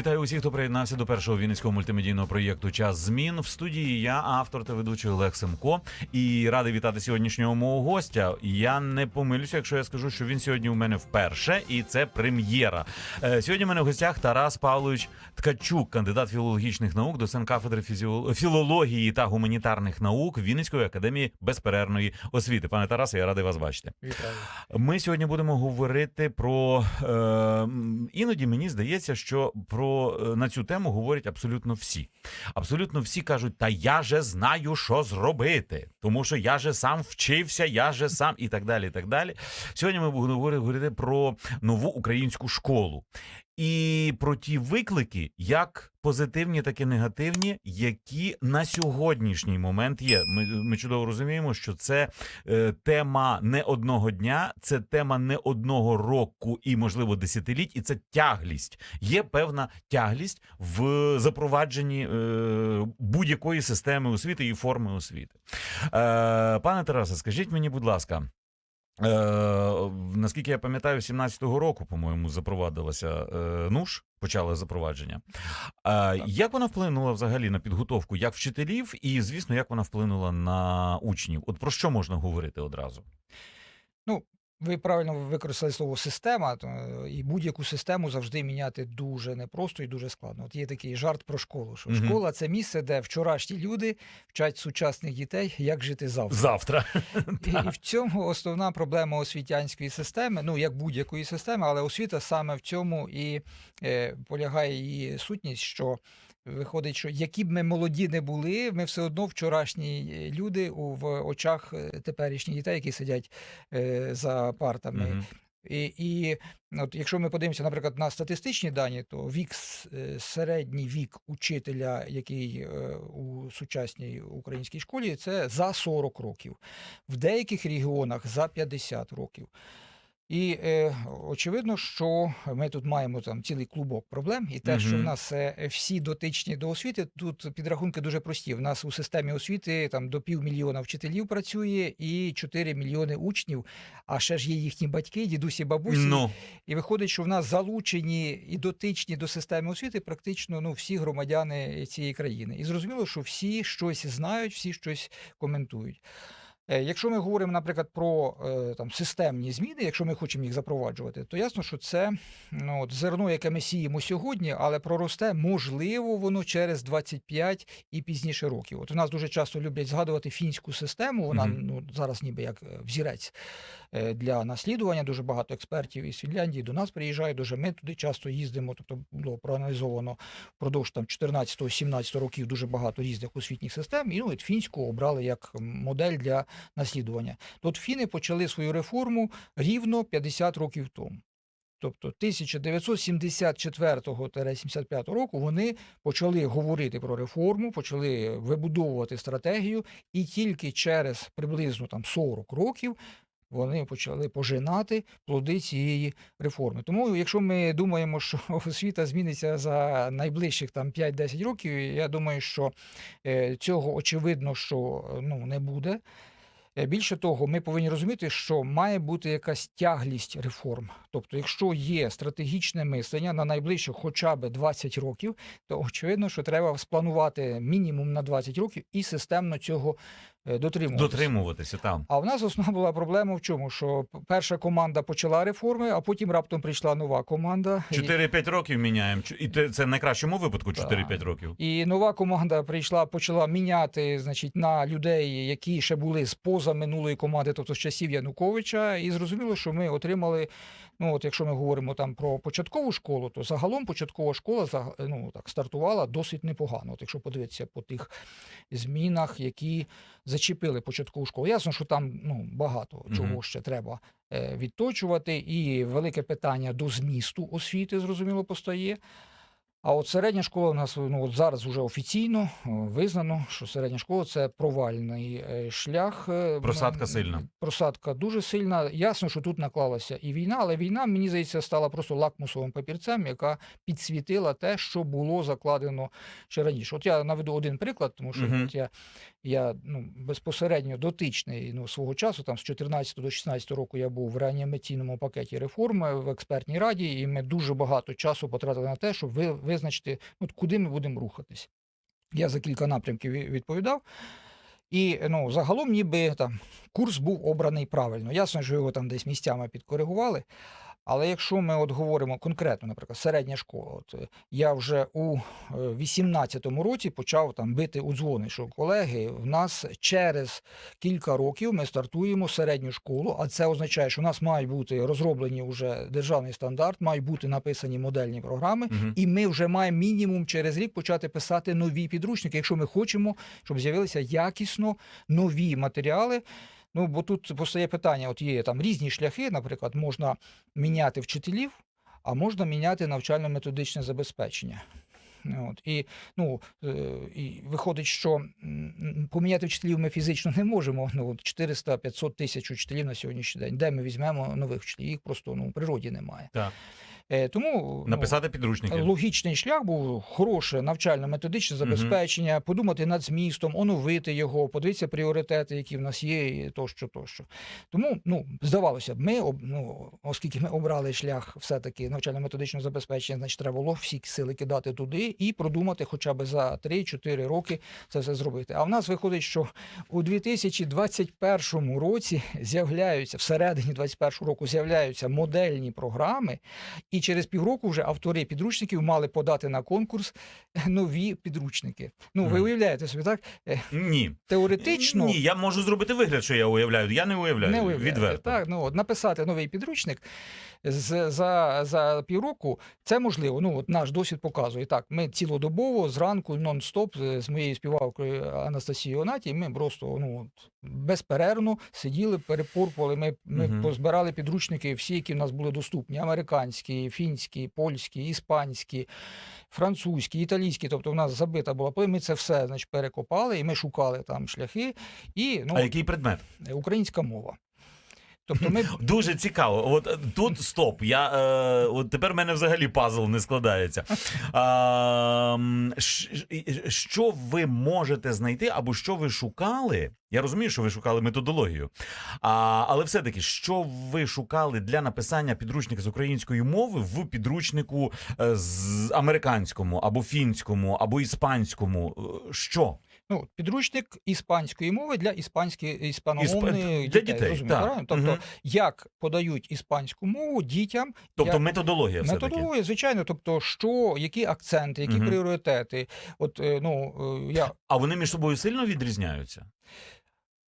Вітаю усіх, хто приєднався до першого вінницького мультимедійного проєкту Час змін. В студії я, автор та ведучий Олег Семко. І радий вітати сьогоднішнього мого гостя. Я не помилюся, якщо я скажу, що він сьогодні у мене вперше, і це прем'єра. Е, Сьогодні у мене в гостях Тарас Павлович Ткачук, кандидат філологічних наук, доцент кафедри фізіо- філології та гуманітарних наук Вінницької академії безперервної освіти. Пане Тарасе, я радий вас бачити. Вітаю. Ми сьогодні будемо говорити про е, іноді мені здається, що про е, на цю тему говорять абсолютно всі. Абсолютно всі кажуть, та я же знаю, що зробити, тому що я же сам вчився, я же сам і так далі. І так далі. Сьогодні ми будемо говорити- говорити про нову українську школу. І про ті виклики, як позитивні, так і негативні, які на сьогоднішній момент є. Ми, ми чудово розуміємо, що це е, тема не одного дня, це тема не одного року і, можливо, десятиліть, і це тяглість. Є певна тяглість в запровадженні е, будь-якої системи освіти і форми освіти. Е, пане Тарасе, скажіть мені, будь ласка. Е, наскільки я пам'ятаю, 17-го року, по-моєму, запровадилася е, НУШ, почали запровадження. Е, як вона вплинула взагалі на підготовку як вчителів, і, звісно, як вона вплинула на учнів? От про що можна говорити одразу? Ви правильно використали слово система, е, і будь-яку систему завжди міняти дуже непросто і дуже складно. От є такий жарт про школу, що Мгм. школа це місце, де вчорашні люди вчать сучасних дітей, як жити завтра. Завтра. І, і в цьому основна проблема освітянської системи, ну як будь-якої системи, але освіта саме в цьому і е, полягає її сутність, що виходить, що які б ми молоді не були, ми все одно вчорашні е, люди в очах е, теперішніх дітей, які сидять е, за партами. Мгм. І, і от якщо ми подивимося, наприклад, на статистичні дані, то вік середній вік учителя, який у сучасній українській школі, це за 40 років, в деяких регіонах за 50 років. І е, очевидно, що ми тут маємо там цілий клубок проблем, і те, що в нас е, всі дотичні до освіти, тут підрахунки дуже прості. В нас у системі освіти там до півмільйона вчителів працює і 4 мільйони учнів, а ще ж є їхні батьки, дідусі, бабусі. Ну, І виходить, що в нас залучені і дотичні до системи освіти практично ну, всі громадяни цієї країни. І зрозуміло, що всі щось знають, всі щось коментують. Е, Якщо ми говоримо, наприклад, про е, там, системні зміни, якщо ми хочемо їх запроваджувати, то ясно, що це ну, от, зерно, яке ми сіємо сьогодні, але проросте, можливо, воно через 25 і пізніше років. От у нас дуже часто люблять згадувати фінську систему, вона Мгм. ну, зараз ніби як е, взірець для наслідування. Дуже багато експертів із Фінляндії до нас приїжджають. Дуже ми туди часто їздимо. Тобто було проаналізовано впродовж там 14-17 років дуже багато різних освітніх систем. І ну, от фінську обрали як модель для наслідування. Тут фіни почали свою реформу рівно 50 років тому. Тобто 1974-75 року вони почали говорити про реформу, почали вибудовувати стратегію, і тільки через приблизно там 40 років вони почали пожинати плоди цієї реформи. Тому, якщо ми думаємо, що освіта зміниться за найближчих там 5-10 років, я думаю, що е, цього очевидно, що ну, не буде. Е, Більше того, ми повинні розуміти, що має бути якась тяглість реформ. Тобто, якщо є стратегічне мислення на найближчих хоча б 20 років, то очевидно, що треба спланувати мінімум на 20 років і системно цього дотримуватися. дотримуватися там. А в нас основна була проблема в чому? Що перша команда почала реформи, а потім раптом прийшла нова команда. І- 4-5 років міняємо. І це в найкращому випадку 4-5 років. І нова команда прийшла, почала міняти, значить, на людей, які ще були з поза минулої команди, тобто з часів Януковича. І зрозуміло, що ми отримали. Ну, от якщо ми говоримо там про початкову школу, то загалом початкова школа ну, так, стартувала досить непогано. От якщо подивитися по тих змінах, які зачепили початкову школу. Ясно, що там ну, багато чого ще треба е, відточувати, і велике питання до змісту освіти, зрозуміло, постає. А от середня школа у нас ну, от зараз вже офіційно е, визнано, що середня школа це провальний е, шлях. е, Просадка сильна. Просадка дуже сильна. Ясно, що тут наклалася і війна, але війна, мені здається, стала просто лакмусовим папірцем, яка підсвітила те, що було закладено ще раніше. От я наведу один приклад, тому що Мгм. от я, я ну, безпосередньо дотичний ну, свого часу, там з 14 до 16 року я був в реанімаційному пакеті реформи в експертній раді, і ми дуже багато часу потратили на те, щоб ви, визначити, от куди ми будемо рухатись. Я за кілька напрямків відповідав. І ну, загалом, ніби там курс був обраний правильно. Ясно, що його там десь місцями підкоригували. Але якщо ми от говоримо конкретно, наприклад, середня школа, от е, я вже у 18-му році почав там бити у дзвони, що колеги, в нас через кілька років ми стартуємо середню школу, а це означає, що у нас мають бути розроблені вже державний стандарт, мають бути написані модельні програми, Мгм. і ми вже маємо мінімум через рік почати писати нові підручники, якщо ми хочемо, щоб з'явилися якісно нові матеріали. Ну, бо тут постає питання: от є там різні шляхи, наприклад, можна міняти вчителів, а можна міняти навчально-методичне забезпечення. От, і, ну, і виходить, що поміняти вчителів ми фізично не можемо. Ну, от 400-500 тисяч учителів на сьогоднішній день. Де ми візьмемо нових вчителів? Їх просто ну, в природі немає. Так. Е, тому ну, Написати підручники. Логічний шлях був хороше навчально-методичне забезпечення, подумати над змістом, оновити його, подивитися пріоритети, які в нас є, і тощо, тощо. Тому, ну, здавалося б, ми, ну, оскільки ми обрали шлях все-таки навчально-методичного забезпечення, значить, треба було всі сили кидати туди і продумати хоча б за 3-4 роки це все зробити. А в нас виходить, що у 2021 році з'являються, всередині 2021 року з'являються модельні програми, і через півроку вже автори підручників мали подати на конкурс нові підручники. Ну, ви уявляєте собі, так? Е, Ні. Теоретично Ні, я можу зробити вигляд, що я уявляю. Я не уявляю. не уявляю. Відверто. Так, ну, от, написати новий підручник за, за півроку це можливо. Ну, от наш досвід показує. Так, ми цілодобово зранку нон-стоп з з моєю співавкою Анастасією Онаті, ми просто ну, от, безперервно сиділи, перепорпували. Ми, ми Мгм. позбирали підручники, всі, які в нас були доступні: американські, фінські, польські, іспанські. Французькі, італійські, тобто в нас забита була Ми це все значить, перекопали, і ми шукали там шляхи. І ну, А який предмет? українська мова. Тобто ми Дуже цікаво. От е, тут стоп. Я е, от тепер в мене взагалі пазл не складається. Щ- що ви можете знайти, або що ви шукали? Я розумію, що ви шукали методологію. А, але все-таки, що ви шукали для написання підручника з української мови в підручнику е, з американському, або фінському, або іспанському? Е, Що? Ну, підручник іспанської мови для іспанської іспаномовної Ісп- для дітей. дітей, так. Тобто, угу. як подають іспанську мову дітям, Тобто як- методологія все таки. методологія, звичайно, тобто, що, які акценти, які угу. пріоритети. От е, ну е, я А вони між собою сильно відрізняються?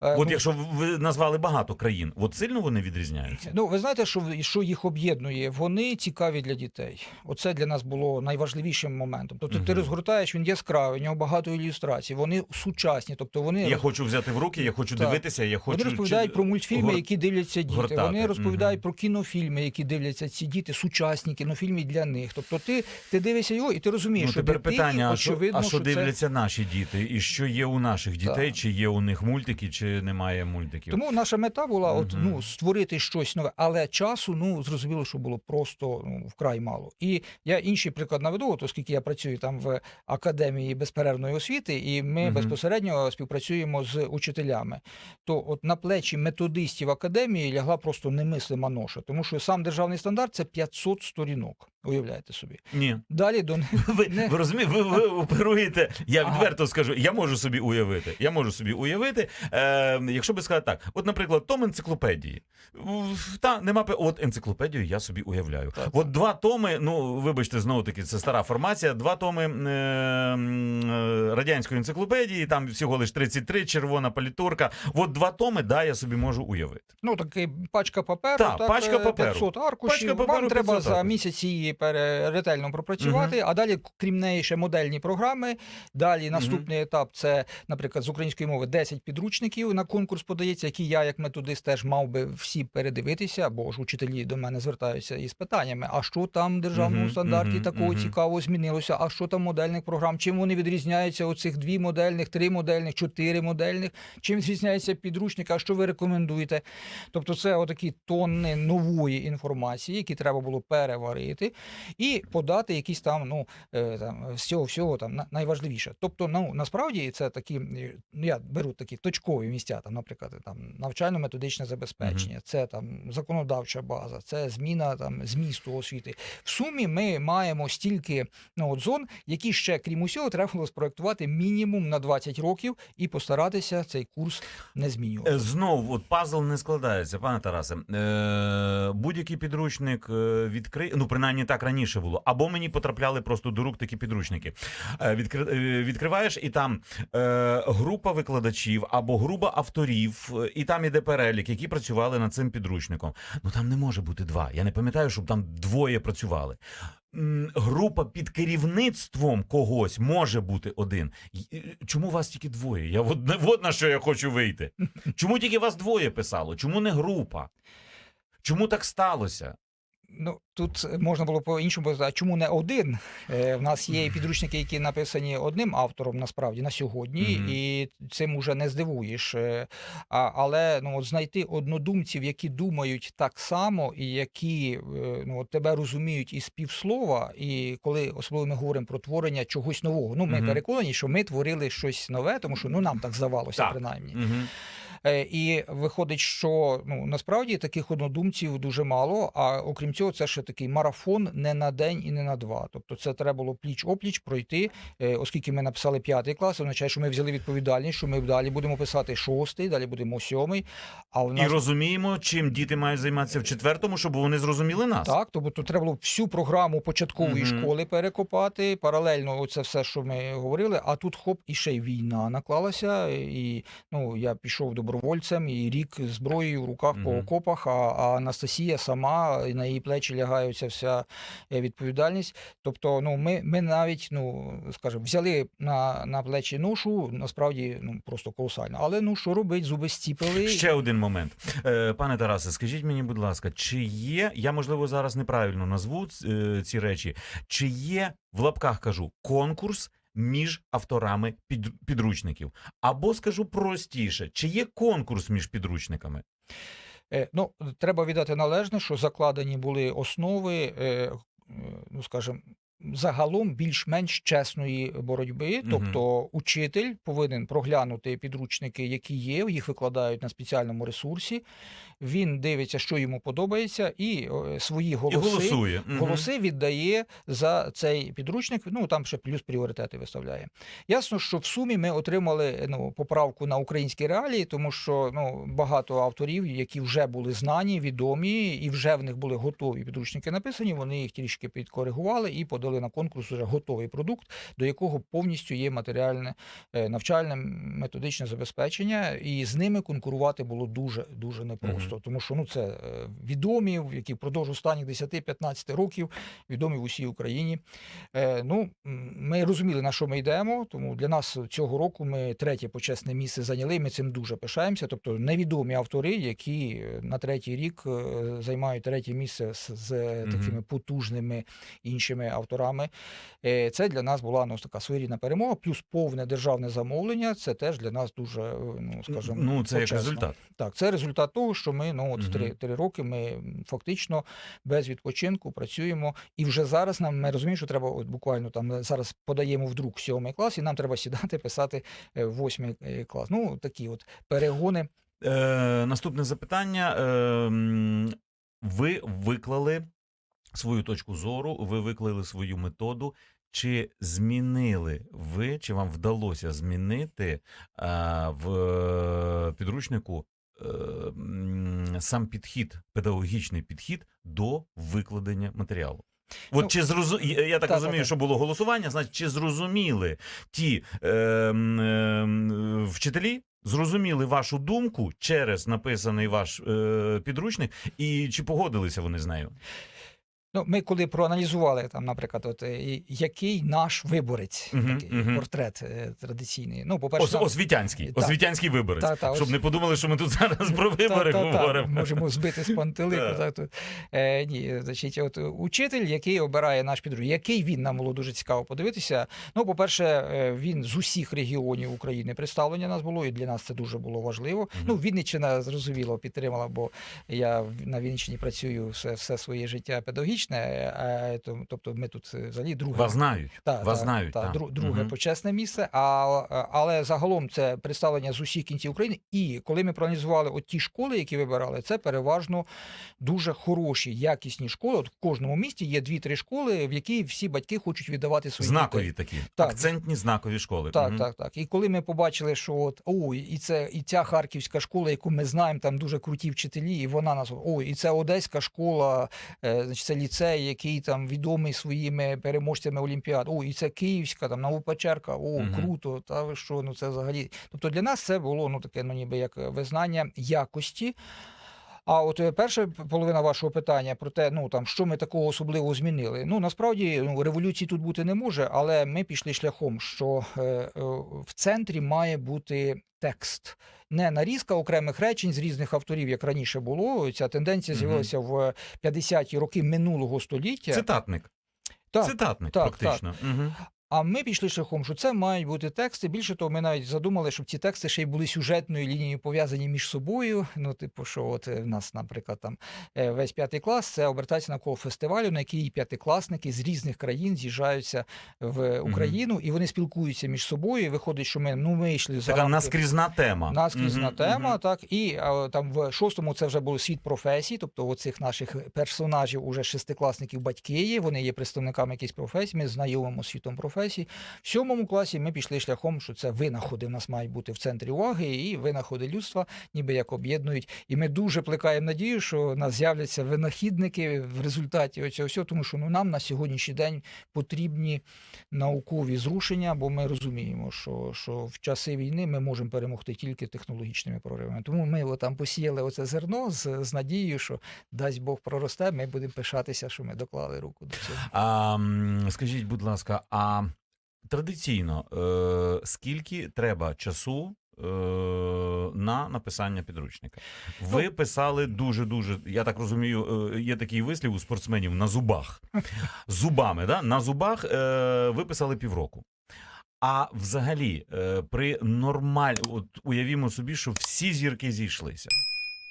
Е, От ну, якщо ви назвали багато країн, от сильно вони відрізняються? Ну, ви знаєте, що, що їх об'єднує? Вони цікаві для дітей. Оце для нас було найважливішим моментом. Тобто ти розгортаєш, він яскравий, у нього багато ілюстрацій, вони сучасні, тобто вони Я хочу взяти в руки, я хочу Так. дивитися, я хочу Вони розповідають чи- про мультфільми, гор- які дивляться діти. гортати. Вони розповідають Мгм. про кінофільми, які дивляться ці діти, сучасні кінофільми для них. Тобто, ти, ти дивишся його, і ти розумієш, Ну, що тепер дитині, питання: а що, очевидно, а що це... дивляться наші діти, і що є у наших дітей, Так. чи є у них мультики, чи немає мультиків? Тому наша мета була от, Мгм. ну, створити щось нове, але часу ну зрозуміло, що було просто ну, вкрай мало. І я інший приклад наведу, от, оскільки я працюю там в академії безперервної освіти, і ми Мгм. безпосередньо співпрацюємо з учителями. То от на плечі методистів академії лягла просто немислима ноша, тому що сам державний стандарт це 500 сторінок. Уявляєте собі. Ні. Далі до Ви, Не. ви розумієте, ви, ви оперуєте. Я Ага. відверто скажу, я можу собі уявити. Я можу собі уявити, е, якщо би сказати так: от, наприклад, том енциклопедії. Та нема от енциклопедію я собі уявляю. Так. От два томи, ну вибачте, знову таки, це стара формація. Два томи е, е, радянської енциклопедії, там всього лиш 33, червона палітурка. От два томи, да, я собі можу уявити. Ну, такий пачка паперу, Так, так, пачка е, паперу. 500 аркушів. Пачка паперу, Вам треба 500 за місяць її пере- ретельно пропрацювати, а далі, крім неї, ще модельні програми. Далі наступний етап це, наприклад, з української мови 10 підручників на конкурс подається, які я, як методист, теж мав би всі передивитися, бо ж учителі до мене звертаються із питаннями: а що там в державному Мгм, стандарті мгм, такого мгм. цікавого змінилося? А що там модельних програм? Чим вони відрізняються? Оцих дві модельних, три модельних, чотири модельних? Чим відрізняється підручник? А що ви рекомендуєте? Тобто, це отакі тонни нової інформації, які треба було переварити, і подати якісь там, ну е, там з цього всього там на- найважливіше. Тобто, ну насправді це такі, е, ну я беру такі точкові місця. там, наприклад, там навчально-методичне забезпечення, це там законодавча база, це зміна там змісту освіти. В сумі ми маємо стільки ну, от зон, які ще крім усього треба було спроектувати мінімум на 20 років і постаратися цей курс не змінювати. Е, Знов, от пазл не складається, пане Тарасе. Е, будь-який підручник е, відкрий, ну принаймні так раніше було. Або мені потрапляли просто до рук такі підручники. Е, е, відкриваєш, і там е, група викладачів або група авторів, і там іде перелік, які працювали над цим підручником. Ну там не може бути два. Я не пам'ятаю, щоб там двоє працювали. Група під керівництвом когось може бути один. Чому вас тільки двоє? Я от, от на що я хочу вийти. Чому тільки вас двоє писало? Чому не група? Чому так сталося? Ну тут можна було по-іншому сказати, а чому не один? Е, в нас є підручники, які написані одним автором насправді на сьогодні, Мгм. і цим уже не здивуєш. Е, А, але ну, от знайти однодумців, які думають так само, і які е, ну, от тебе розуміють із півслова, і коли особливо ми говоримо про творення чогось нового. Ну, ми Мгм. переконані, що ми творили щось нове, тому що ну нам так здавалося, Так. принаймні. Угу. Е, І виходить, що ну насправді таких однодумців дуже мало. А окрім цього, це ще такий марафон не на день і не на два. Тобто, це треба було пліч опліч пройти, е, оскільки ми написали п'ятий клас, означає, що ми взяли відповідальність, що ми далі будемо писати шостий, далі будемо сьомий. А в І розуміємо, чим діти мають займатися в четвертому, щоб вони зрозуміли нас. так, тобто треба було всю програму початкової Мгм. школи перекопати. Паралельно це все, що ми говорили. А тут хоп, і ще й війна наклалася. І ну я пішов добровольцем, і рік зброєю в руках по окопах. А, а Анастасія сама і на її плечі лягає ця вся е, відповідальність. Тобто, ну ми, ми навіть, ну скажімо, взяли на, на плечі ношу, насправді ну просто колосально. Але ну що робить, зуби стіпили. Ще один момент. Е, Пане Тарасе, скажіть мені, будь ласка, чи є, я можливо зараз неправильно назву е, ці речі, чи є в лапках кажу конкурс між авторами під, підручників? Або скажу простіше, чи є конкурс між підручниками? Е, Ну, треба віддати належне, що закладені були основи, е, е, ну скажімо, загалом більш-менш чесної боротьби. Тобто, учитель повинен проглянути підручники, які є, їх викладають на спеціальному ресурсі. Він дивиться, що йому подобається, і свої І голоси. голосує. Мгм. Голоси віддає за цей підручник. Ну там ще плюс пріоритети виставляє. Ясно, що в сумі ми отримали ну поправку на українські реалії, тому що ну багато авторів, які вже були знані, відомі, і вже в них були готові підручники написані. Вони їх трішки підкоригували і подали на конкурс уже готовий продукт, до якого повністю є матеріальне е, навчальне методичне забезпечення, і з ними конкурувати було дуже дуже непросто, тому що ну це е, відомі, які впродовж останніх 10-15 років відомі в усій Україні. Е, ну, ми розуміли, на що ми йдемо, тому для нас цього року ми третє почесне місце зайняли. Ми цим дуже пишаємося. Тобто невідомі автори, які на третій рік займають третє місце з, такими потужними іншими авторами. Е, Це для нас була ну, така своєрідна перемога, плюс повне державне замовлення. Це теж для нас дуже, е, ну скажімо, Ну, це як результат. Так, це результат того, що ми ну от три, три роки ми фактично без відпочинку працюємо. І вже зараз нам ми розуміємо, що треба от буквально там е, зараз подаємо в друк сьомий клас, і нам треба сідати писати восьмий клас. Ну такі от перегони. Е, наступне запитання. Е, ви виклали свою точку зору, ви виклали свою методу. Чи змінили ви, чи вам вдалося змінити а, в е, підручнику е, м, сам підхід, педагогічний підхід до викладення матеріалу? От Ну, чи зрозу... я так та-та-та. розумію, що було голосування, значить, чи зрозуміли ті е, е, вчителі, зрозуміли вашу думку через написаний ваш е, підручник, і чи погодилися вони з нею? Ну, ми коли проаналізували там, наприклад, от е, який наш виборець, Мгм, такий мгм. портрет е, традиційний. Ну, по-перше, Ос, освітянський, Так. освітянський виборець. Та, та, Щоб ось- не подумали, що ми тут зараз про вибори Та-та-та, говоримо. Можемо збити з пантелику. Так. то, е, ні, значить, от учитель, який обирає наш підручник, який він нам було дуже цікаво подивитися. Ну, по-перше, е, він з усіх регіонів України представлення нас було, і для нас це дуже було важливо. Мгм. Ну, Вінниччина зрозуміло підтримала, бо я на Вінниччині працюю все, все своє життя педагогічне. Технологічне, е, тобто ми тут е, взагалі друге. Вас знають. Та, Вас та, знають, та, та. дру- друге Мгм. почесне місце. А, е, але загалом це представлення з усіх кінців України. І коли ми проаналізували от ті школи, які вибирали, це переважно дуже хороші, якісні школи. От в кожному місті є дві-три школи, в які всі батьки хочуть віддавати свої Знакові дітей. такі. Так. Акцентні знакові школи. Так, Мгм. так, так. І коли ми побачили, що от ой, і це і ця харківська школа, яку ми знаємо, там дуже круті вчителі, і вона нас ой, і це одеська школа, е, значить, це ліцей, який там відомий своїми переможцями Олімпіад. О, і це Київська, там Новопечерка, о, Мгм. круто. Та ви що? Ну це взагалі. Тобто для нас це було ну таке, ну ніби як визнання якості. А от е, перша половина вашого питання про те, ну там що ми такого особливо змінили. Ну насправді ну, революції тут бути не може, але ми пішли шляхом, що е, е, в центрі має бути текст. Не нарізка окремих речень з різних авторів, як раніше було. Ця тенденція з'явилася з'явилася в 50-ті роки минулого століття. Цитатник. Так, Цитатник, так, практично. Мгм. А ми пішли шляхом, що це мають бути тексти. Більше того, ми навіть задумали, щоб ці тексти ще й були сюжетною лінією пов'язані між собою. Ну, типу, що от е, в нас, наприклад, там е, весь п'ятий клас це обертається навколо фестивалю, на який п'ятикласники з різних країн з'їжджаються в Україну, і вони спілкуються між собою. І виходить, що ми ну ми йшли за Така наскрізна тема. Наскрізна тема, так і а, там в шостому це вже був світ професій, тобто оцих наших персонажів, уже шестикласників, батьки є. Вони є представниками якихось професій. Ми знайомимо світом професій. В сьомому класі ми пішли шляхом, що це винаходи в нас мають бути в центрі уваги, і винаходи людства, ніби як об'єднують. І ми дуже плекаємо надію, що у нас з'являться винахідники в результаті оцього всього, тому що ну нам на сьогоднішній день потрібні наукові зрушення, бо ми розуміємо, що, що в часи війни ми можемо перемогти тільки технологічними проривами. Тому ми от там посіяли оце зерно з, з надією, що дасть Бог проросте. Ми будемо пишатися, що ми доклали руку до цього. А, скажіть, будь ласка, а традиційно е, скільки треба часу? е, На написання підручника. Ви писали дуже дуже. Я так розумію, е, є такий вислів у спортсменів на зубах. Зубами, да? На зубах е, ви писали півроку. А взагалі, е, при нормаль... от уявімо собі, що всі зірки зійшлися.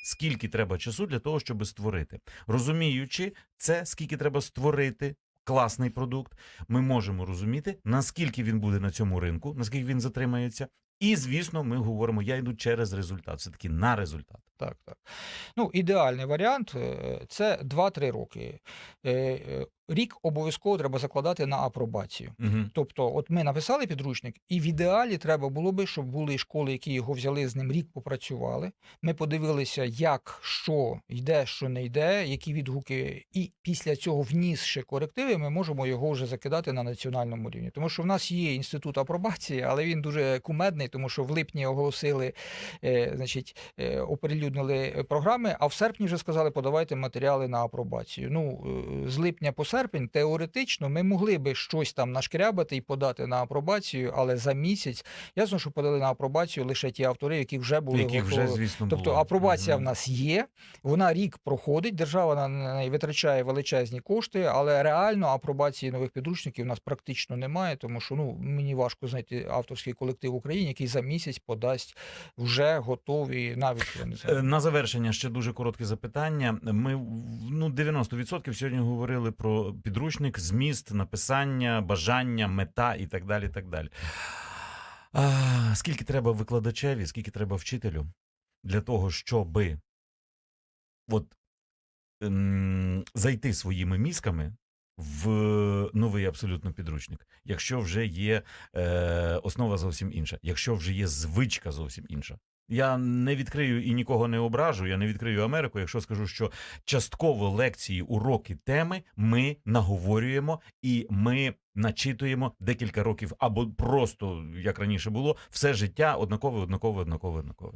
Скільки треба часу для того, щоб створити? Розуміючи це, скільки треба створити класний продукт, ми можемо розуміти, наскільки він буде на цьому ринку, наскільки він затримається. І, звісно, ми говоримо, я йду через результат, все таки на результат. Так, так. Ну, ідеальний варіант е, це 2-3 роки. Е, е, Рік обов'язково треба закладати на апробацію. Угу. Тобто, от ми написали підручник, і в ідеалі треба було би, щоб були школи, які його взяли з ним рік, попрацювали. Ми подивилися, як що йде, що не йде, які відгуки, і після цього внісши корективи, ми можемо його вже закидати на національному рівні. Тому що в нас є інститут апробації, але він дуже кумедний, тому що в липні оголосили, значить, е, оприлюднили програми, а в серпні вже сказали, подавайте матеріали на апробацію. Ну, е, з липня по серпень теоретично ми могли би щось там нашкрябати і подати на апробацію, але за місяць ясно, що подали на апробацію лише ті автори, які вже були готові. вже, звісно, Тобто було. апробація Мгм. в нас є, вона рік проходить, держава на неї витрачає величезні кошти, але реально апробації нових підручників у нас практично немає, тому що ну мені важко знайти авторський колектив в Україні, який за місяць подасть вже готові, навіть я не Е, знаю. На завершення ще дуже коротке запитання. Ми ну 90% сьогодні говорили про підручник, зміст, написання, бажання, мета і так далі. І так далі. А, скільки треба викладачеві, скільки треба вчителю для того, щоби от, ем, зайти своїми мізками в новий абсолютно підручник, якщо вже є е, основа зовсім інша, якщо вже є звичка зовсім інша. Я не відкрию і нікого не ображу. Я не відкрию Америку, якщо скажу, що частково лекції, уроки, теми ми наговорюємо і ми начитуємо декілька років, або просто як раніше було, все життя однакове, однакове, однакове, однакове.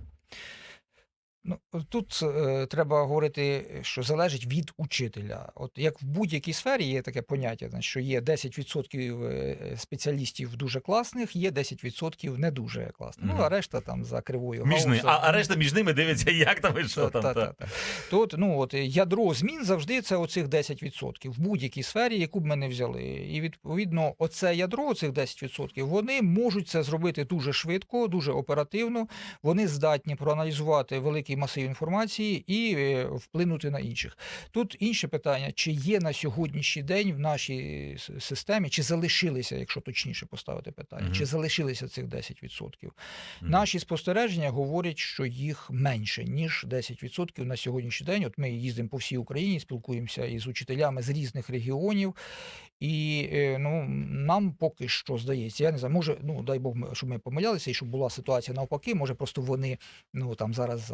Ну тут е, треба говорити, що залежить від учителя. От як в будь-якій сфері є таке поняття, значить, що є 10% е, спеціалістів дуже класних, є 10% не дуже класних. Мгм. Ну а решта там за кривою Між ними, а, а решта між ними дивиться, як там і що там. Та, та. та, та. Тут ну от ядро змін завжди це оцих 10% в будь-якій сфері, яку б ми не взяли. І відповідно, оце ядро, цих 10%, вони можуть це зробити дуже швидко, дуже оперативно. Вони здатні проаналізувати великий масиві інформації і е, вплинути на інших. Тут інше питання: чи є на сьогоднішній день в нашій системі, чи залишилися, якщо точніше поставити питання, Мгм. чи залишилися цих 10%? Мгм. Наші спостереження говорять, що їх менше ніж 10% на сьогоднішній день. От ми їздимо по всій Україні, спілкуємося із учителями з різних регіонів. І е, ну, нам поки що здається, я не знаю, може, ну дай Бог, щоб ми помилялися, і щоб була ситуація навпаки, може просто вони ну там зараз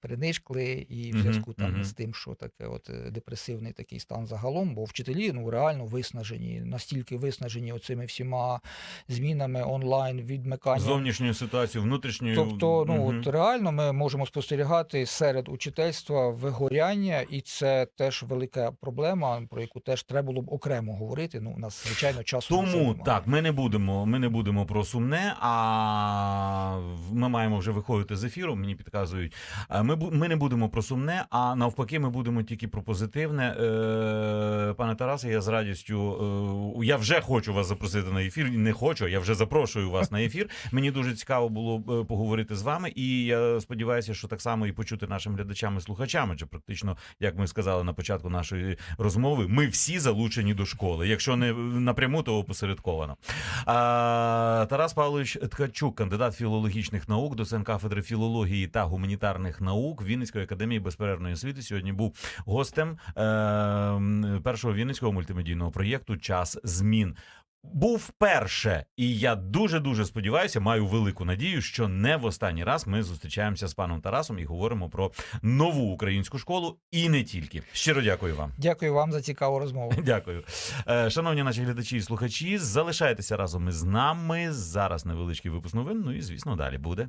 перенишкли і в зв'язку там мгм. з тим, що таке от е, депресивний такий стан загалом, бо вчителі ну реально виснажені, настільки виснажені оцими всіма змінами онлайн, відмиканням. Зовнішньою ситуацією, внутрішньою. Тобто, ну Мгм. от реально ми можемо спостерігати серед учительства вигоряння, і це теж велика проблема, про яку теж треба було б окремо говорити. Ну, у нас звичайно часу Тому немає. так, ми не будемо. Ми не будемо про сумне. А ми маємо вже виходити з ефіру. Мені підказують. А Ми ми не будемо про сумне, а навпаки, ми будемо тільки про позитивне. Е, Пане Тарасе, я з радістю. е, Я вже хочу вас запросити на ефір. Не хочу, я вже запрошую вас на ефір. Мені дуже цікаво було е, поговорити з вами, і я сподіваюся, що так само і почути нашим глядачам і слухачам. Адже практично, як ми сказали на початку нашої розмови, ми всі залучені до школи. Якщо не напряму, то опосередковано. Тарас Павлович Ткачук, кандидат філологічних наук, доцент кафедри філології та гуманітарних наук Вінницької академії безперервної освіти. Сьогодні був гостем е, першого вінницького мультимедійного проєкту Час змін. Був вперше, і я дуже дуже сподіваюся, маю велику надію, що не в останній раз ми зустрічаємося з паном Тарасом і говоримо про нову українську школу, і не тільки. Щиро дякую вам. Дякую вам за цікаву розмову. Дякую. Е, Шановні наші глядачі і слухачі, залишайтеся разом із нами. Зараз невеличкий випуск новин. Ну і звісно, далі буде.